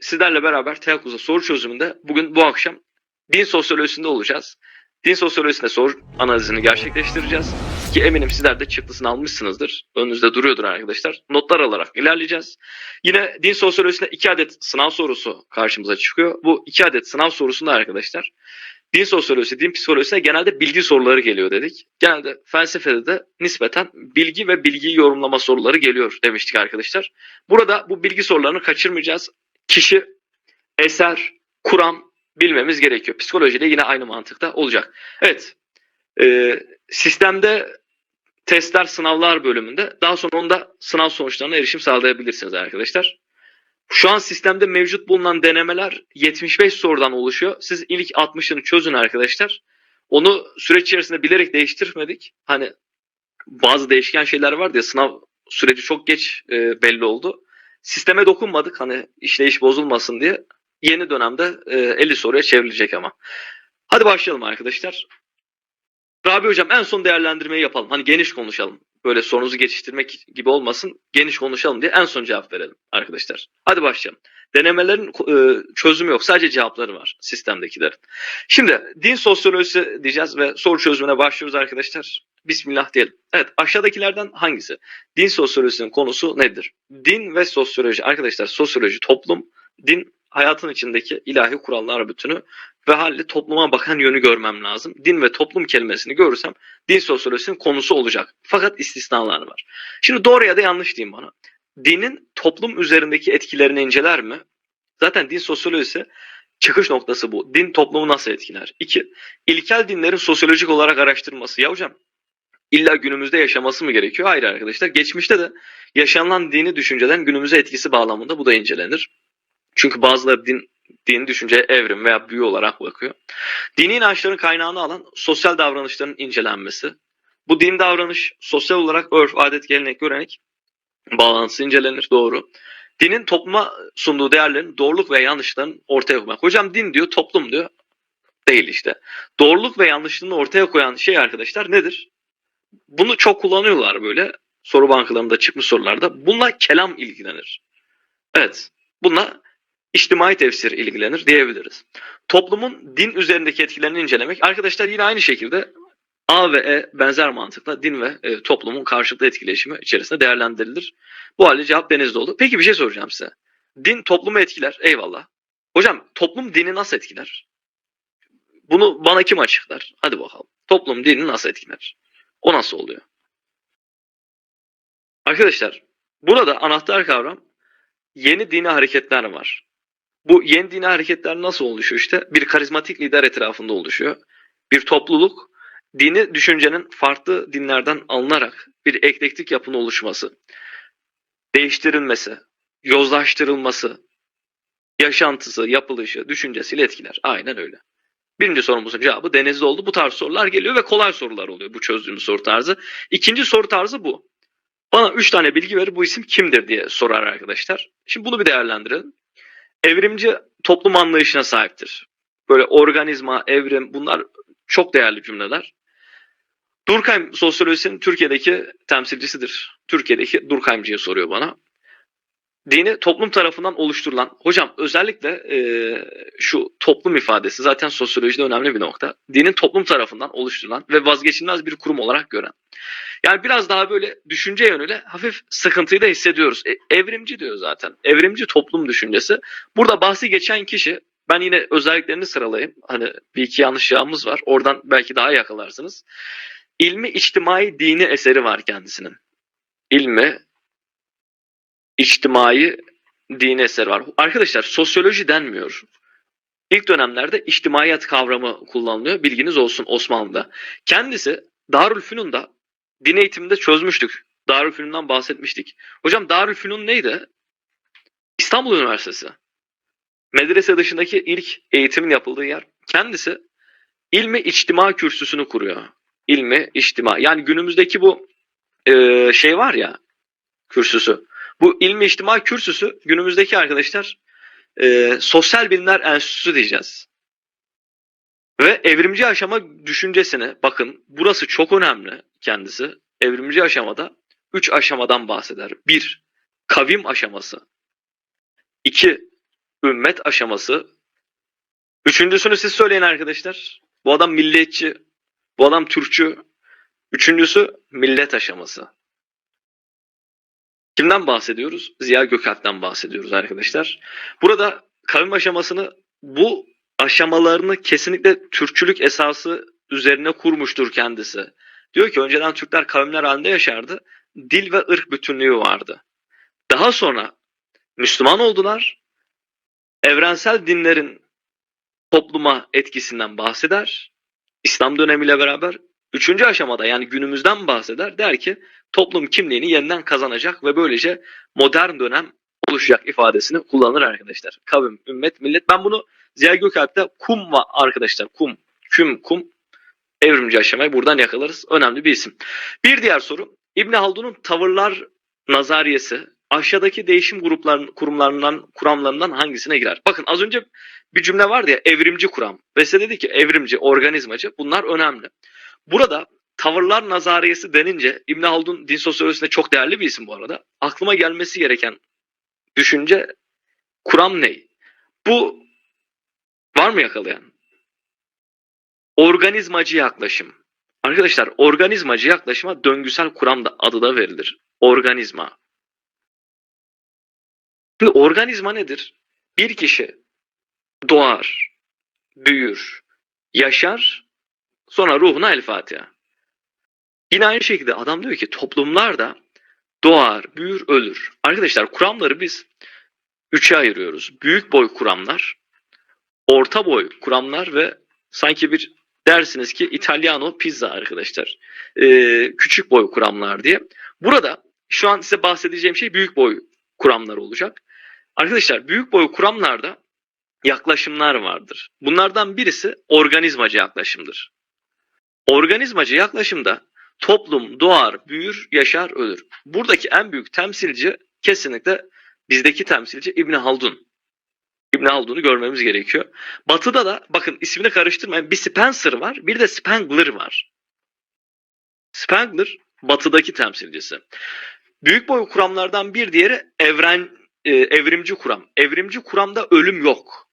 Sizlerle beraber Teyakkuz'a soru çözümünde bugün bu akşam din sosyolojisinde olacağız. Din sosyolojisinde soru analizini gerçekleştireceğiz. Ki eminim sizler de çıktısını almışsınızdır. Önünüzde duruyordur arkadaşlar. Notlar alarak ilerleyeceğiz. Yine din sosyolojisinde iki adet sınav sorusu karşımıza çıkıyor. Bu iki adet sınav sorusunda arkadaşlar din sosyolojisi, din psikolojisine genelde bilgi soruları geliyor dedik. Genelde felsefede de nispeten bilgi ve bilgiyi yorumlama soruları geliyor demiştik arkadaşlar. Burada bu bilgi sorularını kaçırmayacağız. Kişi, eser, kuram bilmemiz gerekiyor. Psikolojide yine aynı mantıkta olacak. Evet, e, sistemde testler, sınavlar bölümünde daha sonra onda sınav sonuçlarına erişim sağlayabilirsiniz arkadaşlar. Şu an sistemde mevcut bulunan denemeler 75 sorudan oluşuyor. Siz ilk 60'ını çözün arkadaşlar. Onu süreç içerisinde bilerek değiştirmedik. Hani bazı değişken şeyler vardı ya sınav süreci çok geç e, belli oldu. Sisteme dokunmadık hani işleyiş bozulmasın diye. Yeni dönemde e, 50 soruya çevrilecek ama. Hadi başlayalım arkadaşlar. Rabi hocam en son değerlendirmeyi yapalım. Hani geniş konuşalım. Böyle sorunuzu geçiştirmek gibi olmasın. Geniş konuşalım diye en son cevap verelim arkadaşlar. Hadi başlayalım. Denemelerin e, çözümü yok. Sadece cevapları var sistemdekilerin. Şimdi din sosyolojisi diyeceğiz ve soru çözümüne başlıyoruz arkadaşlar. Bismillah diyelim. Evet aşağıdakilerden hangisi? Din sosyolojisinin konusu nedir? Din ve sosyoloji. Arkadaşlar sosyoloji toplum, din hayatın içindeki ilahi kurallar bütünü ve halde topluma bakan yönü görmem lazım. Din ve toplum kelimesini görürsem din sosyolojisinin konusu olacak. Fakat istisnalar var. Şimdi doğru ya da yanlış diyeyim bana. Dinin toplum üzerindeki etkilerini inceler mi? Zaten din sosyolojisi çıkış noktası bu. Din toplumu nasıl etkiler? İki, ilkel dinlerin sosyolojik olarak araştırılması. Ya hocam illa günümüzde yaşaması mı gerekiyor? Hayır arkadaşlar. Geçmişte de yaşanılan dini düşünceden günümüze etkisi bağlamında bu da incelenir. Çünkü bazıları din dini düşünceye evrim veya büyü olarak bakıyor. Dini inançların kaynağını alan sosyal davranışların incelenmesi. Bu din davranış sosyal olarak örf, adet, gelenek, görenek bağlantısı incelenir doğru. Dinin topluma sunduğu değerlerin doğruluk ve yanlışların ortaya koymak. Hocam din diyor, toplum diyor. Değil işte. Doğruluk ve yanlışlığını ortaya koyan şey arkadaşlar nedir? Bunu çok kullanıyorlar böyle soru bankalarında çıkmış sorularda. Bununla kelam ilgilenir. Evet. Bununla içtimai tefsir ilgilenir diyebiliriz. Toplumun din üzerindeki etkilerini incelemek. Arkadaşlar yine aynı şekilde A ve E benzer mantıkla din ve e, toplumun karşılıklı etkileşimi içerisinde değerlendirilir. Bu halde cevap denizde oldu. Peki bir şey soracağım size. Din toplumu etkiler. Eyvallah. Hocam toplum dini nasıl etkiler? Bunu bana kim açıklar? Hadi bakalım. Toplum dini nasıl etkiler? O nasıl oluyor? Arkadaşlar burada anahtar kavram yeni dini hareketler var. Bu yeni dini hareketler nasıl oluşuyor işte? Bir karizmatik lider etrafında oluşuyor. Bir topluluk dini düşüncenin farklı dinlerden alınarak bir eklektik yapının oluşması, değiştirilmesi, yozlaştırılması, yaşantısı, yapılışı, düşüncesiyle etkiler. Aynen öyle. Birinci sorumuzun cevabı denizli oldu. Bu tarz sorular geliyor ve kolay sorular oluyor bu çözdüğümüz soru tarzı. İkinci soru tarzı bu. Bana üç tane bilgi verir bu isim kimdir diye sorar arkadaşlar. Şimdi bunu bir değerlendirelim. Evrimci toplum anlayışına sahiptir. Böyle organizma, evrim bunlar çok değerli cümleler. Durkheim sosyolojisinin Türkiye'deki temsilcisidir. Türkiye'deki Durkheimciye soruyor bana. Dini toplum tarafından oluşturulan, hocam özellikle e, şu toplum ifadesi zaten sosyolojide önemli bir nokta. Dinin toplum tarafından oluşturulan ve vazgeçilmez bir kurum olarak gören. Yani biraz daha böyle düşünce yönüyle hafif sıkıntıyı da hissediyoruz. E, evrimci diyor zaten. Evrimci toplum düşüncesi. Burada bahsi geçen kişi ben yine özelliklerini sıralayayım. Hani bir iki yanlış yağımız var. Oradan belki daha yakalarsınız. İlmi içtimai dini eseri var kendisinin. İlmi içtimai dini eseri var. Arkadaşlar sosyoloji denmiyor. İlk dönemlerde içtimaiyet kavramı kullanılıyor. Bilginiz olsun Osmanlı'da. Kendisi Darülfünun'da din eğitiminde çözmüştük. Darülfünun'dan bahsetmiştik. Hocam Darülfünun neydi? İstanbul Üniversitesi. Medrese dışındaki ilk eğitimin yapıldığı yer. Kendisi ilmi içtima kürsüsünü kuruyor. İlmi içtima. Yani günümüzdeki bu e, şey var ya kürsüsü. Bu ilmi içtima kürsüsü günümüzdeki arkadaşlar e, sosyal bilimler enstitüsü diyeceğiz. Ve evrimci aşama düşüncesine bakın burası çok önemli kendisi. Evrimci aşamada 3 aşamadan bahseder. 1. Kavim aşaması. 2. Ümmet aşaması. Üçüncüsünü siz söyleyin arkadaşlar. Bu adam milliyetçi. Bu adam Türkçü. Üçüncüsü millet aşaması. Kimden bahsediyoruz? Ziya Gökalp'ten bahsediyoruz arkadaşlar. Burada kavim aşamasını bu aşamalarını kesinlikle Türkçülük esası üzerine kurmuştur kendisi. Diyor ki önceden Türkler kavimler halinde yaşardı. Dil ve ırk bütünlüğü vardı. Daha sonra Müslüman oldular. Evrensel dinlerin topluma etkisinden bahseder. İslam dönemiyle beraber üçüncü aşamada yani günümüzden bahseder. Der ki toplum kimliğini yeniden kazanacak ve böylece modern dönem oluşacak ifadesini kullanır arkadaşlar. Kavim, ümmet, millet. Ben bunu Ziya Gökalp'te kum var arkadaşlar. Kum, küm, kum evrimci aşamayı buradan yakalarız. Önemli bir isim. Bir diğer soru. İbn Haldun'un tavırlar nazariyesi aşağıdaki değişim grupların kurumlarından kuramlarından hangisine girer? Bakın az önce bir cümle vardı ya evrimci kuram. Ve dedi ki evrimci, organizmacı bunlar önemli. Burada tavırlar nazariyesi denince İbn Haldun din sosyolojisinde çok değerli bir isim bu arada. Aklıma gelmesi gereken düşünce kuram ne? Bu var mı yakalayan? Organizmacı yaklaşım. Arkadaşlar organizmacı yaklaşıma döngüsel kuram da adı da verilir. Organizma. Şimdi organizma nedir? Bir kişi doğar, büyür, yaşar, sonra ruhuna el Fatiha. Yine aynı şekilde adam diyor ki toplumlar da doğar, büyür, ölür. Arkadaşlar kuramları biz üçe ayırıyoruz. Büyük boy kuramlar, orta boy kuramlar ve sanki bir dersiniz ki İtalyano pizza arkadaşlar. Ee, küçük boy kuramlar diye. Burada şu an size bahsedeceğim şey büyük boy kuramlar olacak. Arkadaşlar büyük boy kuramlarda yaklaşımlar vardır. Bunlardan birisi organizmacı yaklaşımdır. Organizmacı yaklaşımda toplum doğar, büyür, yaşar, ölür. Buradaki en büyük temsilci kesinlikle bizdeki temsilci İbn Haldun. İbn Haldun'u görmemiz gerekiyor. Batı'da da bakın ismini karıştırmayın. Bir Spencer var, bir de Spengler var. Spengler batıdaki temsilcisi. Büyük boy kuramlardan bir diğeri evren e, evrimci kuram. Evrimci kuramda ölüm yok.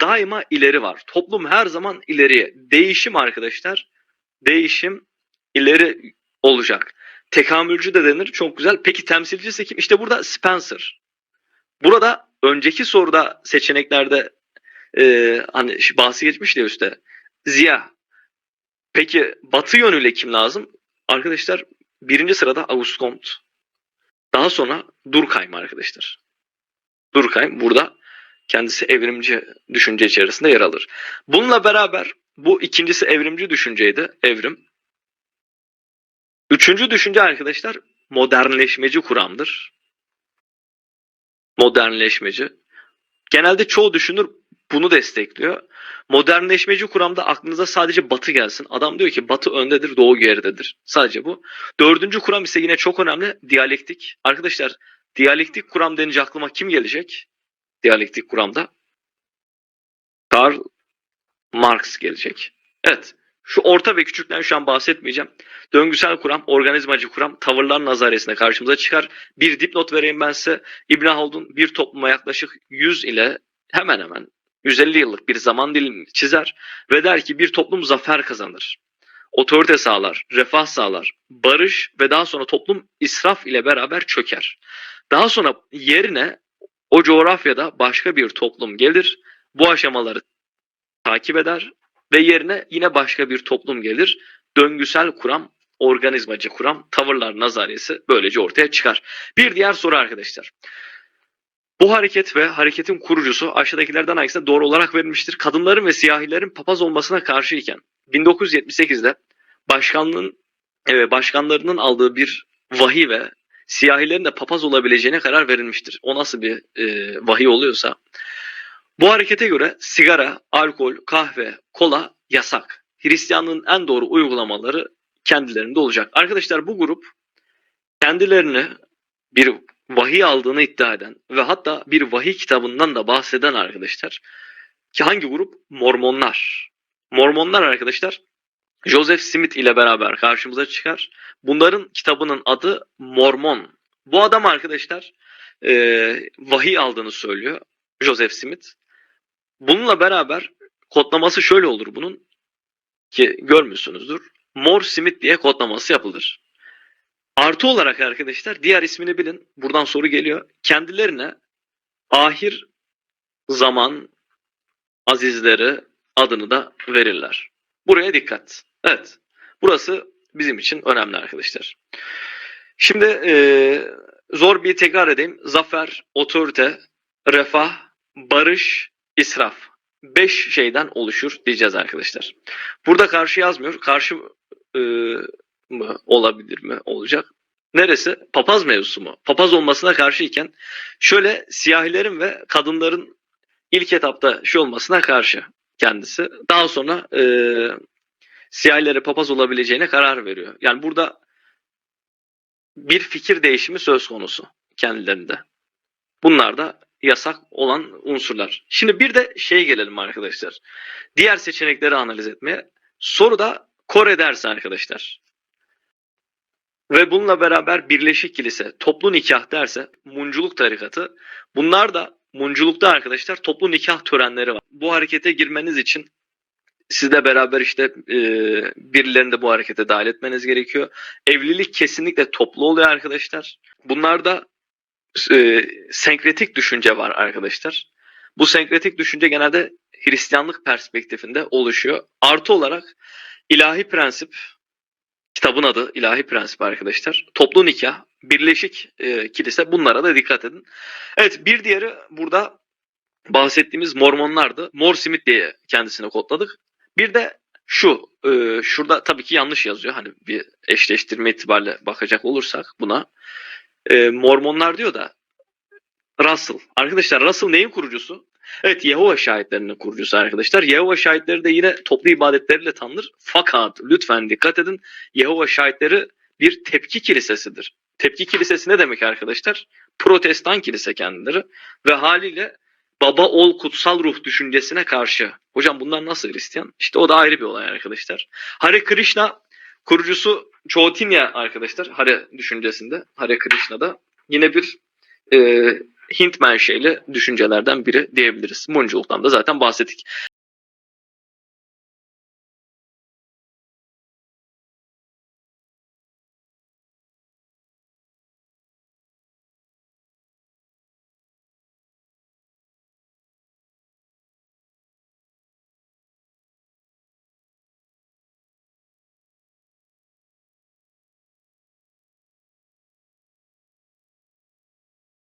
Daima ileri var. Toplum her zaman ileriye. Değişim arkadaşlar. Değişim ileri olacak. Tekamülcü de denir. Çok güzel. Peki temsilcisi kim? İşte burada Spencer. Burada önceki soruda seçeneklerde e, hani bahsi geçmişti ya üstte. Ziya. Peki batı yönüyle kim lazım? Arkadaşlar birinci sırada Auguste Comte. Daha sonra Durkheim arkadaşlar. Durkheim burada kendisi evrimci düşünce içerisinde yer alır. Bununla beraber bu ikincisi evrimci düşünceydi. Evrim. Üçüncü düşünce arkadaşlar modernleşmeci kuramdır. Modernleşmeci. Genelde çoğu düşünür bunu destekliyor. Modernleşmeci kuramda aklınıza sadece batı gelsin. Adam diyor ki batı öndedir, doğu geridedir. Sadece bu. Dördüncü kuram ise yine çok önemli. Diyalektik. Arkadaşlar diyalektik kuram denince aklıma kim gelecek? Diyalektik kuramda. Karl Marx gelecek. Evet. Şu orta ve küçükten şu an bahsetmeyeceğim. Döngüsel kuram, organizmacı kuram, tavırlar nazaresinde karşımıza çıkar. Bir dipnot vereyim ben size. İbn Haldun bir topluma yaklaşık 100 ile hemen hemen 150 yıllık bir zaman dilimi çizer ve der ki bir toplum zafer kazanır. Otorite sağlar, refah sağlar, barış ve daha sonra toplum israf ile beraber çöker. Daha sonra yerine o coğrafyada başka bir toplum gelir, bu aşamaları takip eder ve yerine yine başka bir toplum gelir. Döngüsel kuram, organizmacı kuram, tavırlar nazariyesi böylece ortaya çıkar. Bir diğer soru arkadaşlar. Bu hareket ve hareketin kurucusu aşağıdakilerden hangisine doğru olarak verilmiştir? Kadınların ve siyahilerin papaz olmasına karşıyken 1978'de başkanlığın e, başkanlarının aldığı bir vahiy ve siyahilerin de papaz olabileceğine karar verilmiştir. O nasıl bir e, vahiy oluyorsa. Bu harekete göre sigara, alkol, kahve, kola yasak. Hristiyanlığın en doğru uygulamaları kendilerinde olacak. Arkadaşlar bu grup kendilerini bir vahiy aldığını iddia eden ve hatta bir vahiy kitabından da bahseden arkadaşlar ki hangi grup? Mormonlar. Mormonlar arkadaşlar Joseph Smith ile beraber karşımıza çıkar. Bunların kitabının adı Mormon. Bu adam arkadaşlar e, vahiy aldığını söylüyor Joseph Smith. Bununla beraber kodlaması şöyle olur bunun ki görmüşsünüzdür. Mor Smith diye kodlaması yapılır. Artı olarak arkadaşlar diğer ismini bilin. Buradan soru geliyor. Kendilerine ahir zaman azizleri adını da verirler. Buraya dikkat. Evet. Burası bizim için önemli arkadaşlar. Şimdi eee, zor bir tekrar edeyim. Zafer, otorite, refah, barış, israf. Beş şeyden oluşur diyeceğiz arkadaşlar. Burada karşı yazmıyor. Karşı eee, mı olabilir mi olacak? Neresi? Papaz mevzusu mu? Papaz olmasına karşıyken şöyle siyahilerin ve kadınların ilk etapta şu olmasına karşı kendisi. Daha sonra eee siyahilere papaz olabileceğine karar veriyor. Yani burada bir fikir değişimi söz konusu kendilerinde. Bunlar da yasak olan unsurlar. Şimdi bir de şey gelelim arkadaşlar. Diğer seçenekleri analiz etmeye. Soruda Kore dersi arkadaşlar. Ve bununla beraber Birleşik Kilise, toplu nikah derse Munculuk tarikatı. Bunlar da Munculukta arkadaşlar toplu nikah törenleri var. Bu harekete girmeniz için sizle beraber işte e, birilerini de bu harekete dahil etmeniz gerekiyor. Evlilik kesinlikle toplu oluyor arkadaşlar. Bunlarda e, senkretik düşünce var arkadaşlar. Bu senkretik düşünce genelde Hristiyanlık perspektifinde oluşuyor. Artı olarak ilahi prensip, kitabın adı ilahi prensip arkadaşlar. Toplu nikah, birleşik e, kilise bunlara da dikkat edin. Evet bir diğeri burada bahsettiğimiz Mormonlardı. Mor Smith diye kendisini kodladık. Bir de şu, e, şurada tabii ki yanlış yazıyor. Hani bir eşleştirme itibariyle bakacak olursak buna. E, Mormonlar diyor da Russell. Arkadaşlar Russell neyin kurucusu? Evet Yehova şahitlerinin kurucusu arkadaşlar. Yehova şahitleri de yine toplu ibadetleriyle tanınır. Fakat lütfen dikkat edin. Yehova şahitleri bir tepki kilisesidir. Tepki kilisesi ne demek arkadaşlar? Protestan kilise kendileri ve haliyle baba ol kutsal ruh düşüncesine karşı. Hocam bunlar nasıl Hristiyan? İşte o da ayrı bir olay arkadaşlar. Hare Krishna kurucusu Chaitanya arkadaşlar Hare düşüncesinde. Hare Krishna'da yine bir e, Hint menşeli düşüncelerden biri diyebiliriz. Munculuktan da zaten bahsettik.